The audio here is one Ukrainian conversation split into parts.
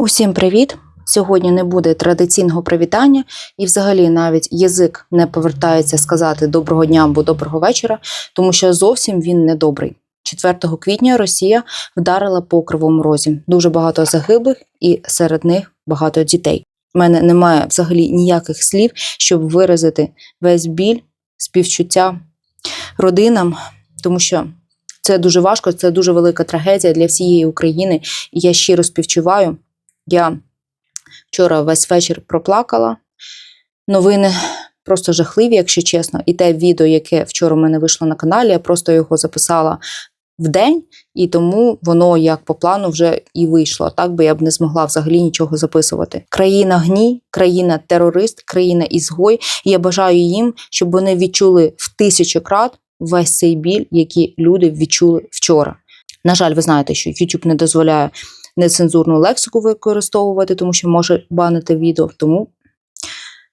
Усім привіт! Сьогодні не буде традиційного привітання, і взагалі навіть язик не повертається сказати доброго дня або доброго вечора, тому що зовсім він не добрий. 4 квітня Росія вдарила по кривому розі. Дуже багато загиблих, і серед них багато дітей. У мене немає взагалі ніяких слів, щоб виразити весь біль, співчуття родинам, тому що це дуже важко, це дуже велика трагедія для всієї України. І я щиро співчуваю. Я вчора весь вечір проплакала. Новини просто жахливі, якщо чесно. І те відео, яке вчора в мене вийшло на каналі, я просто його записала в день, і тому воно як по плану вже і вийшло. Так би я б не змогла взагалі нічого записувати. Країна гній, країна терорист, країна ізгой. І я бажаю їм, щоб вони відчули в тисячу крат весь цей біль, який люди відчули вчора. На жаль, ви знаєте, що YouTube не дозволяє нецензурну лексику використовувати, тому що може банити відео. Тому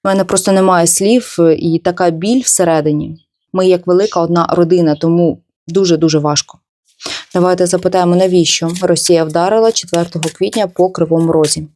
в мене просто немає слів і така біль всередині. Ми як велика одна родина, тому дуже-дуже важко. Давайте запитаємо, навіщо Росія вдарила 4 квітня по Кривому Розі.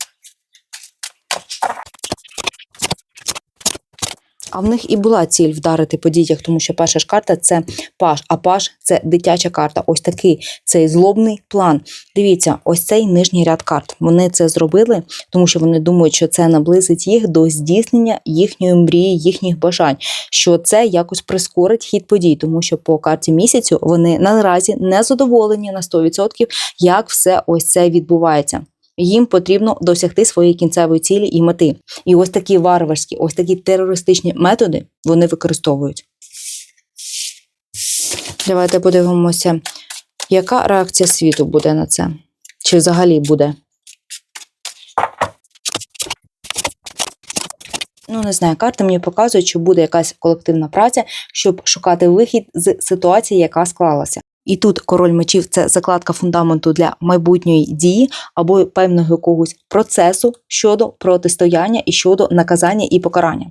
А в них і була ціль вдарити по дітях, тому що перша ж карта це паш, а паш це дитяча карта. Ось такий цей злобний план. Дивіться, ось цей нижній ряд карт. Вони це зробили, тому що вони думають, що це наблизить їх до здійснення їхньої мрії, їхніх бажань, що це якось прискорить хід подій, тому що по карті місяцю вони наразі не задоволені на 100%, як все ось це відбувається їм потрібно досягти своєї кінцевої цілі і мети. І ось такі варварські, ось такі терористичні методи вони використовують. Давайте подивимося, яка реакція світу буде на це? Чи взагалі буде? Ну, не знаю, карти мені показують, що буде якась колективна праця, щоб шукати вихід з ситуації, яка склалася. І тут король мечів це закладка фундаменту для майбутньої дії або певного якогось процесу щодо протистояння і щодо наказання і покарання.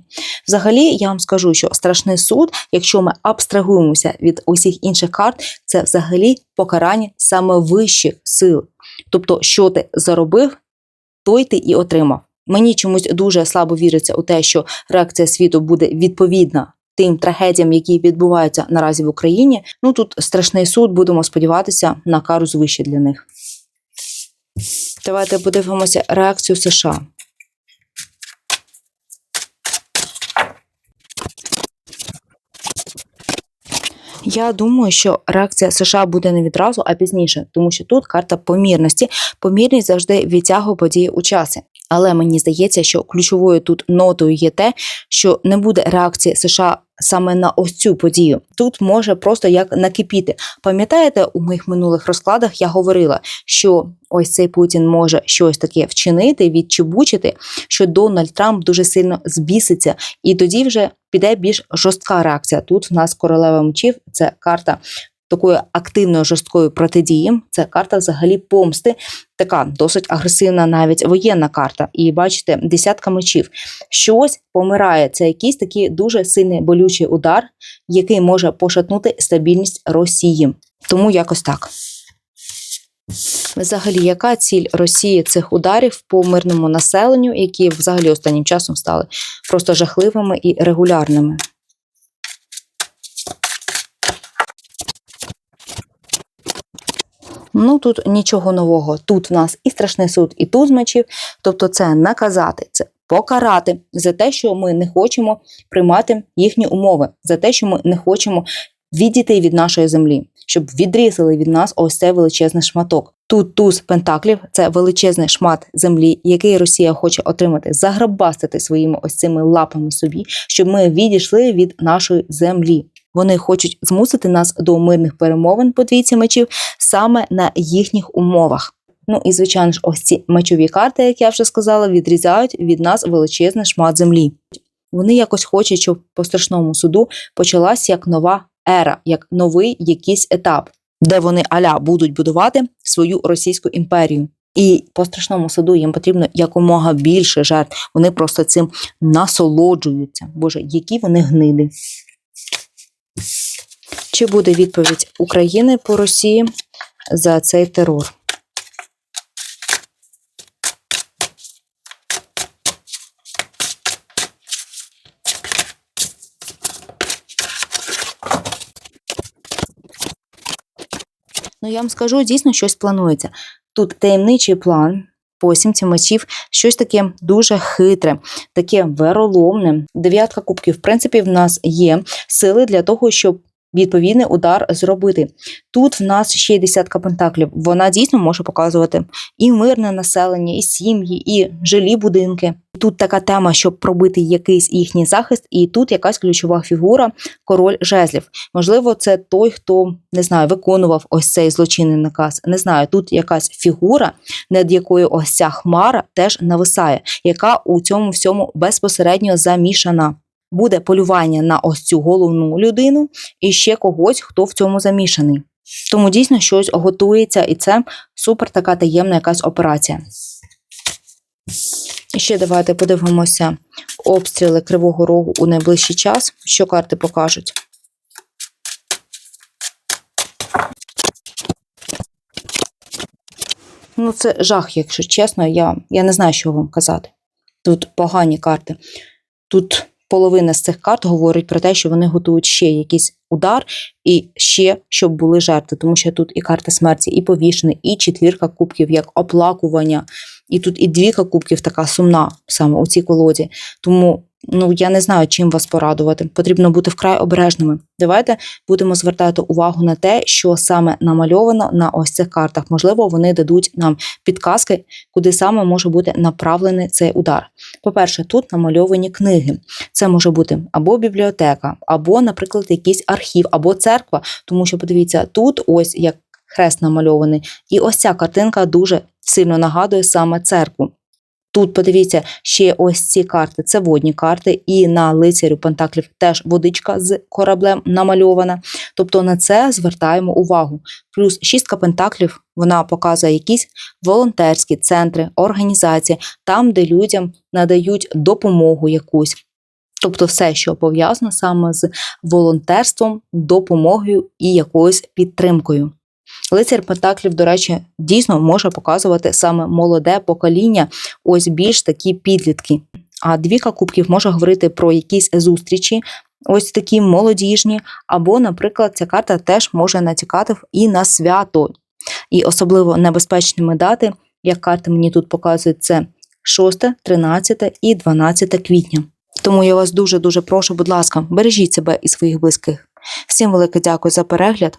Взагалі, я вам скажу, що страшний суд, якщо ми абстрагуємося від усіх інших карт, це взагалі покарання саме вищих сил. Тобто, що ти заробив, той ти і отримав. Мені чомусь дуже слабо віриться у те, що реакція світу буде відповідна тим трагедіям, які відбуваються наразі в Україні. Ну тут страшний суд, будемо сподіватися на кару звище для них. Давайте подивимося реакцію США. Я думаю, що реакція США буде не відразу, а пізніше, тому що тут карта помірності. Помірність завжди відтягує події у часі. Але мені здається, що ключовою тут нотою є те, що не буде реакції США саме на ось цю подію. Тут може просто як накипіти. Пам'ятаєте, у моїх минулих розкладах я говорила, що ось цей Путін може щось таке вчинити, відчебучити, що Дональд Трамп дуже сильно збіситься, і тоді вже піде більш жорстка реакція. Тут в нас королева мечів, це карта такої активної жорсткої протидії. Це карта взагалі помсти, така досить агресивна, навіть воєнна карта. І бачите, десятка мечів. Щось помирає. Це якийсь такий дуже сильний болючий удар, який може пошатнути стабільність Росії. Тому якось так. Взагалі, яка ціль Росії цих ударів по мирному населенню, які взагалі останнім часом стали просто жахливими і регулярними? Ну тут нічого нового. Тут в нас і страшний суд, і туз мечів. Тобто, це наказати, це покарати за те, що ми не хочемо приймати їхні умови, за те, що ми не хочемо відійти від нашої землі, щоб відрізали від нас ось цей величезний шматок. Тут туз пентаклів це величезний шмат землі, який Росія хоче отримати, заграбастити своїми ось цими лапами собі, щоб ми відійшли від нашої землі. Вони хочуть змусити нас до мирних перемовин по двійці мечів саме на їхніх умовах. Ну і звичайно ж, ось ці мечові карти, як я вже сказала, відрізають від нас величезний шмат землі. Вони якось хочуть, щоб по страшному суду почалась як нова ера, як новий якийсь етап, де вони аля будуть будувати свою російську імперію. І по страшному суду їм потрібно якомога більше жертв. Вони просто цим насолоджуються. Боже, які вони гниди. Чи буде відповідь України по Росії за цей терор? Ну, я вам скажу, дійсно щось планується. Тут таємничий план посімці мечів, щось таке дуже хитре, таке вероломне. Дев'ятка кубків, в принципі, в нас є сили для того, щоб відповідний удар зробити. Тут в нас ще й десятка пентаклів. Вона дійсно може показувати і мирне населення, і сім'ї, і жилі будинки. Тут така тема, щоб пробити якийсь їхній захист, і тут якась ключова фігура король жезлів. Можливо, це той, хто не знаю, виконував ось цей злочинний наказ. Не знаю, тут якась фігура, над якою ось ця хмара теж нависає, яка у цьому всьому безпосередньо замішана. Буде полювання на ось цю головну людину і ще когось, хто в цьому замішаний. Тому дійсно щось готується, і це супер така таємна якась операція. Ще давайте подивимося обстріли Кривого Рогу у найближчий час, що карти покажуть. Ну, це жах, якщо чесно, я, я не знаю, що вам казати. Тут погані карти. Тут половина з цих карт говорить про те, що вони готують ще якийсь удар і ще щоб були жертви, тому що тут і карта смерті, і повішений, і четвірка кубків як оплакування, і тут і двіка кубків така сумна саме у цій колоді. Тому ну я не знаю, чим вас порадувати. Потрібно бути вкрай обережними. Давайте будемо звертати увагу на те, що саме намальовано на ось цих картах. Можливо, вони дадуть нам підказки, куди саме може бути направлений цей удар. По-перше, тут намальовані книги. Це може бути або бібліотека, або, наприклад, якийсь архів, або церква. Тому що подивіться, тут ось як хрест намальований, і ось ця картинка дуже сильно нагадує саме церкву. Тут подивіться ще ось ці карти. Це водні карти, і на лицарю Пентаклів теж водичка з кораблем намальована. Тобто на це звертаємо увагу. Плюс шістка пентаклів вона показує якісь волонтерські центри, організації, там, де людям надають допомогу якусь. Тобто все, що пов'язано саме з волонтерством, допомогою і якоюсь підтримкою. Лицар Пентаклів, до речі, дійсно може показувати саме молоде покоління, ось більш такі підлітки. А двіка кубків може говорити про якісь зустрічі, ось такі молодіжні, або, наприклад, ця карта теж може натякати і на свято. І особливо небезпечними дати, як карти мені тут показують, це 6, 13 і 12 квітня. Тому я вас дуже-дуже прошу, будь ласка, бережіть себе і своїх близьких. Всім велике дякую за перегляд.